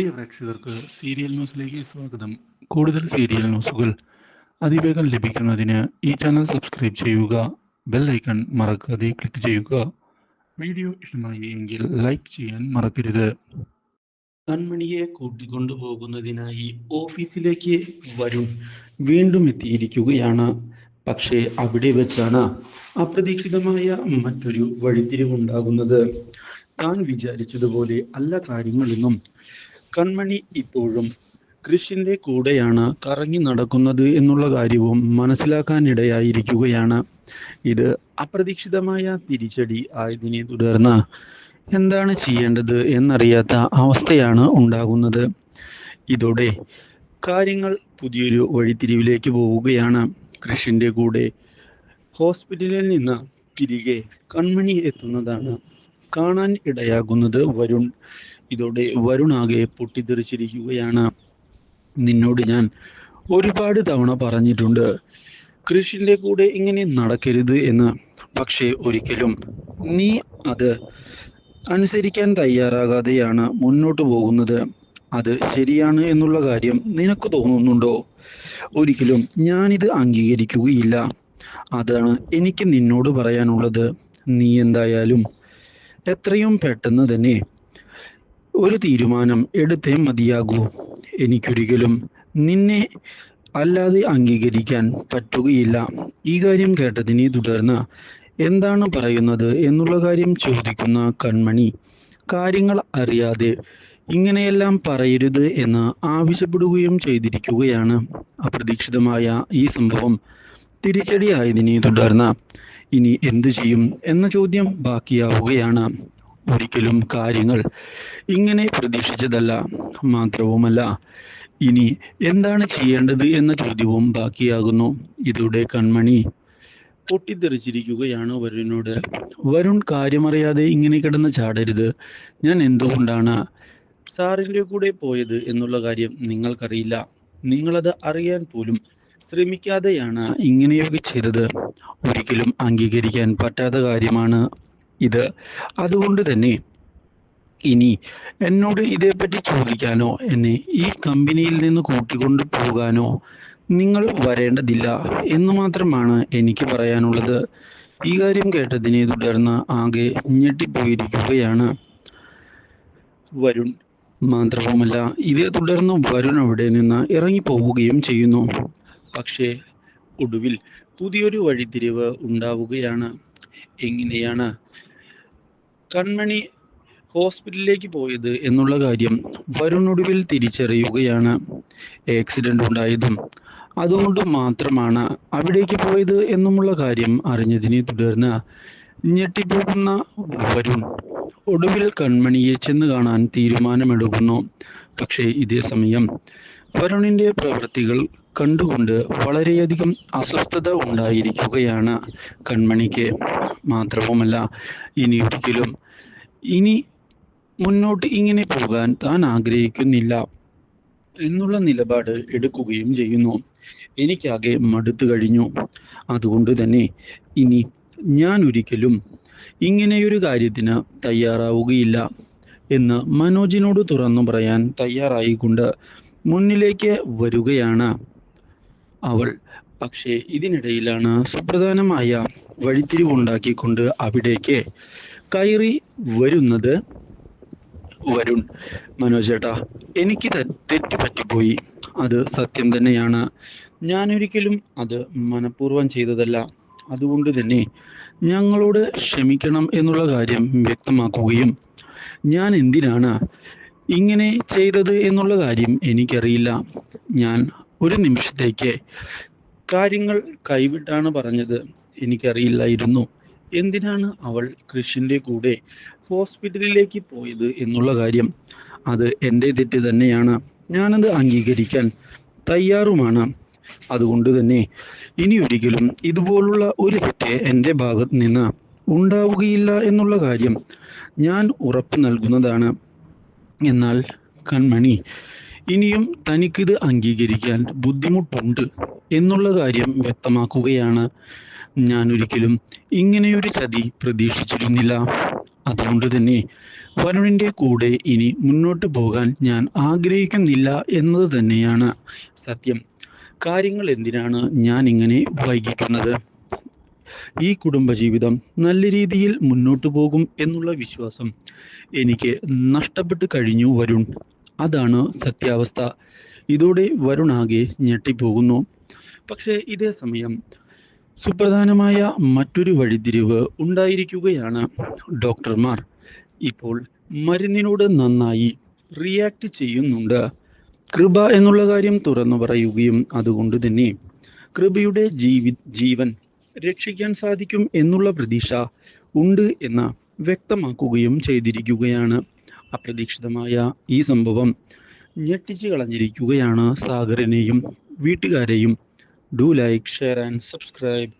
പ്രിയ പ്രേക്ഷകർക്ക് സീരിയൽ ന്യൂസിലേക്ക് സ്വാഗതം. കൂടുതൽ സീരിയൽ ന്യൂസുകൾ അതിവേഗം ലഭിക്കുന്നതിന് ഈ ചാനൽ സബ്സ്ക്രൈബ് ചെയ്യുക ബെൽ ഐക്കൺ മറക്കാതെ ക്ലിക്ക് ചെയ്യുക. വീഡിയോ ഇഷ്ടമായി എങ്കിൽ ലൈക്ക് ചെയ്യാൻ മറക്കരുത്. കൺമണിയെ കൂട്ടിക്കൊണ്ടുപോകുന്നതിനായി ഓഫീസിലേക്ക് വരുൺ വീണ്ടും എത്തിയിരിക്കുകയാണ്. പക്ഷേ അവിടെ വെച്ചാണ് അപ്രതീക്ഷിതമായ മറ്റൊരു വഴിത്തിരിവുണ്ടാകുന്നത്. താൻ വിചാരിച്ചതുപോലെ അല്ല കാര്യങ്ങളെന്നും കൺമണി ഇപ്പോഴും കൃഷിന്റെ കൂടെയാണ് കറങ്ങി നടക്കുന്നത് എന്നുള്ള കാര്യവും മനസ്സിലാക്കാനിടയായിരിക്കുകയാണ്. ഇത് അപ്രതീക്ഷിതമായ തിരിച്ചടി ആയതിനെ തുടർന്ന് എന്താണ് ചെയ്യേണ്ടത് എന്നറിയാത്ത അവസ്ഥയാണ് ഉണ്ടാകുന്നത്. ഇതോടെ കാര്യങ്ങൾ പുതിയൊരു വഴിത്തിരിവിലേക്ക് പോവുകയാണ്. കൃഷിന്റെ കൂടെ ഹോസ്പിറ്റലിൽ നിന്ന് തിരികെ കൺമണി എത്തുന്നതാണ് കാണാൻ ഇടയാകുന്നത് വരുൺ. ഇതോടെ വരുണാകെ പൊട്ടിത്തെറിച്ചിരിക്കുകയാണ്. നിന്നോട് ഞാൻ ഒരുപാട് തവണ പറഞ്ഞിട്ടുണ്ട്. കൃഷിന്റെ കൂടെ ഇങ്ങനെ നടക്കരുത് എന്ന്. പക്ഷേ ഒരിക്കലും നീ അത് അനുസരിക്കാൻ തയ്യാറാകാതെയാണ് മുന്നോട്ട് പോകുന്നത്. അത് ശരിയാണ് എന്നുള്ള കാര്യം നിനക്ക് തോന്നുന്നുണ്ടോ? ഒരിക്കലും ഞാനിത് അംഗീകരിക്കുകയില്ല. അതാണ് എനിക്ക് നിന്നോട് പറയാനുള്ളത്. നീ എന്തായാലും എത്രയും പെട്ടെന്ന് തന്നെ ഒരു തീരുമാനം എടുത്തേ മതിയാകൂ. എനിക്കൊരിക്കലും നിന്നെ അല്ലാതെ അംഗീകരിക്കാൻ പറ്റുകയില്ല. ഈ കാര്യം കേട്ടതിനെ തുടർന്ന് എന്താണ് പറയുന്നത് എന്നുള്ള കാര്യം ചോദിക്കുന്ന കൺമണി കാര്യങ്ങൾ അറിയാതെ ഇങ്ങനെയെല്ലാം പറയരുത് എന്ന് ആവശ്യപ്പെടുകയും ചെയ്തിരിക്കുകയാണ്. അപ്രതീക്ഷിതമായ ഈ സംഭവം തിരിച്ചടിയായതിനെ തുടർന്ന് ഇനി എന്തു ചെയ്യും എന്ന ചോദ്യം ബാക്കിയാവുകയാണ്. ഒരിക്കലും കാര്യങ്ങൾ ഇങ്ങനെ പ്രതീക്ഷിച്ചതല്ല മാത്രവുമല്ല. ഇനി എന്താണ് ചെയ്യേണ്ടത് എന്ന ചോദ്യവും ബാക്കിയാകുന്നു. ഇതോടെ കൺമണി പൊട്ടിത്തെറിച്ചിരിക്കുകയാണ് വരുണിനോട്. വരുൺ കാര്യമറിയാതെ ഇങ്ങനെ കിടന്ന് ചാടരുത്. ഞാൻ എന്തുകൊണ്ടാണ് സാറിന്റെ കൂടെ പോയത് എന്നുള്ള കാര്യം നിങ്ങൾക്കറിയില്ല. നിങ്ങളത് അറിയാൻ പോലും ശ്രമിക്കാതെയാണ് ഇങ്ങനെയൊക്കെ ചെയ്തത്. ഒരിക്കലും അംഗീകരിക്കാൻ പറ്റാത്ത കാര്യമാണ്. ഇത്. അതുകൊണ്ട് തന്നെ ഇനി എന്നോട് ഇതേപ്പറ്റി ചോദിക്കാനോ എന്നെ ഈ കമ്പനിയിൽ നിന്ന് കൂട്ടിക്കൊണ്ടു പോകാനോ നിങ്ങൾ വരേണ്ടതില്ല എന്ന് മാത്രമാണ് എനിക്ക് പറയാനുള്ളത്. ഈ കാര്യം കേട്ടതിനെ തുടർന്ന് ആകെ ഞെട്ടിപ്പോയിരിക്കുകയാണ് വരുൺ. മാത്രവുമല്ല ഇതേ തുടർന്ന് വരുൺ അവിടെ നിന്ന് ഇറങ്ങിപ്പോവുകയും ചെയ്യുന്നു. പക്ഷേ ഒടുവിൽ പുതിയൊരു വഴിത്തിരിവ് ഉണ്ടാവുകയാണ്. എങ്ങനെയാണ് കൺമണി ഹോസ്പിറ്റലിലേക്ക് പോയത് എന്നുള്ള കാര്യം വരുണൊടുവിൽ തിരിച്ചറിയുകയാണ്. ആക്സിഡന്റ് ഉണ്ടായതും അതുകൊണ്ട് മാത്രമാണ് അവിടേക്ക് പോയത് എന്നുമുള്ള കാര്യം അറിഞ്ഞതിനെ തുടർന്ന് ഞെട്ടിപ്പോകുന്ന വരുൺ ഒടുവിൽ കൺമണിയെ ചെന്ന് കാണാൻ തീരുമാനമെടുക്കുന്നു. പക്ഷേ ഇതേ സമയം വരുണിന്റെ പ്രവൃത്തികൾ കണ്ടുകൊണ്ട് വളരെയധികം അസ്വസ്ഥത ഉണ്ടായിരിക്കുകയാണ് കൺമണിക്ക് മാത്രവുമല്ല ഇനി ഒരിക്കലും ഇനി മുന്നോട്ട് ഇങ്ങനെ പോകാൻ താൻ ആഗ്രഹിക്കുന്നില്ല എന്നുള്ള നിലപാട് എടുക്കുകയും ചെയ്യുന്നു. എനിക്കാകെ മടുത്തു കഴിഞ്ഞു. അതുകൊണ്ട് തന്നെ ഇനി ഞാൻ ഒരിക്കലും ഇങ്ങനെയൊരു കാര്യത്തിന് തയ്യാറാവുകയില്ല എന്ന് മനോജിനോട് തുറന്നു പറയാൻ തയ്യാറായിക്കൊണ്ട് മുന്നിലേക്ക് വരികയാണ്. അവൾ പക്ഷേ ഇതിനിടയിലാണ് സുപ്രധാനമായ വഴിത്തിരിവുണ്ടാക്കിക്കൊണ്ട് അവിടേക്ക് കയറി വരുന്നത് വരുൺ. മനോജേട്ടാ എനിക്ക് തെറ്റ് പറ്റിപ്പോയി അത് സത്യം തന്നെയാണ്. ഞാനൊരിക്കലും അത് മനഃപൂർവം ചെയ്തതല്ല. അതുകൊണ്ട് തന്നെ ഞങ്ങളോട് ക്ഷമിക്കണം എന്നുള്ള കാര്യം വ്യക്തമാക്കുകയും ഞാൻ എന്തിനാണ് ഇങ്ങനെ ചെയ്തത് എന്നുള്ള കാര്യം എനിക്കറിയില്ല. ഞാൻ ഒരു നിമിഷത്തേക്ക് കാര്യങ്ങൾ കൈവിട്ടാണ് പറഞ്ഞത്. എനിക്കറിയില്ലായിരുന്നു. എന്തിനാണ് അവൾ കൃഷിന്റെ കൂടെ ഹോസ്പിറ്റലിലേക്ക് പോയത് എന്നുള്ള കാര്യം? അത് എന്റെ തെറ്റ് തന്നെയാണ്. ഞാനത് അംഗീകരിക്കാൻ തയ്യാറുമാണ്. അതുകൊണ്ട് തന്നെ ഇനി ഒരിക്കലും ഇതുപോലുള്ള ഒരു തെറ്റ് എന്റെ ഭാഗത്ത് നിന്ന് ഉണ്ടാവുകയില്ല എന്നുള്ള കാര്യം ഞാൻ ഉറപ്പ് നൽകുന്നതാണ്. എന്നാൽ കൺമണി ഇനിയും തനിക്കിത് അംഗീകരിക്കാൻ ബുദ്ധിമുട്ടുണ്ട് എന്നുള്ള കാര്യം വ്യക്തമാക്കുകയാണ്. ഞാൻ ഒരിക്കലും ഇങ്ങനെയൊരു ചതി പ്രതീക്ഷിച്ചിരുന്നില്ല. അതുകൊണ്ട് തന്നെ വരുണിന്റെ കൂടെ ഇനി മുന്നോട്ട് പോകാൻ ഞാൻ ആഗ്രഹിക്കുന്നില്ല എന്നത് തന്നെയാണ് സത്യം. കാര്യങ്ങൾ എന്തിനാണ് ഞാൻ ഇങ്ങനെ വൈകിക്കുന്നത്? ഈ കുടുംബജീവിതം നല്ല രീതിയിൽ മുന്നോട്ടു പോകും എന്നുള്ള വിശ്വാസം എനിക്ക് നഷ്ടപ്പെട്ടു കഴിഞ്ഞു വരുൺ. അതാണ് സത്യാവസ്ഥ. ഇതോടെ വരുൺ ആകെ ഞെട്ടിപ്പോകുന്നു. പക്ഷേ ഇതേ സമയം സുപ്രധാനമായ മറ്റൊരു വഴിതിരിവ് ഉണ്ടായിരിക്കുകയാണ് ഡോക്ടർമാർ. ഇപ്പോൾ മരുന്നിനോട് നന്നായി റിയാക്ട് ചെയ്യുന്നുണ്ട്. കൃപ എന്നുള്ള കാര്യം തുറന്നു പറയുകയും അതുകൊണ്ട് തന്നെ കൃപയുടെ ജീവി ജീവൻ രക്ഷിക്കാൻ സാധിക്കും എന്നുള്ള പ്രതീക്ഷ ഉണ്ട് എന്ന് വ്യക്തമാക്കുകയും ചെയ്തിരിക്കുകയാണ്. അപ്രതീക്ഷിതമായ ഈ സംഭവം ഞെട്ടിച്ചു കളഞ്ഞിരിക്കുകയാണ് സാഗറിനെയും വീട്ടുകാരെയും. Do like share and subscribe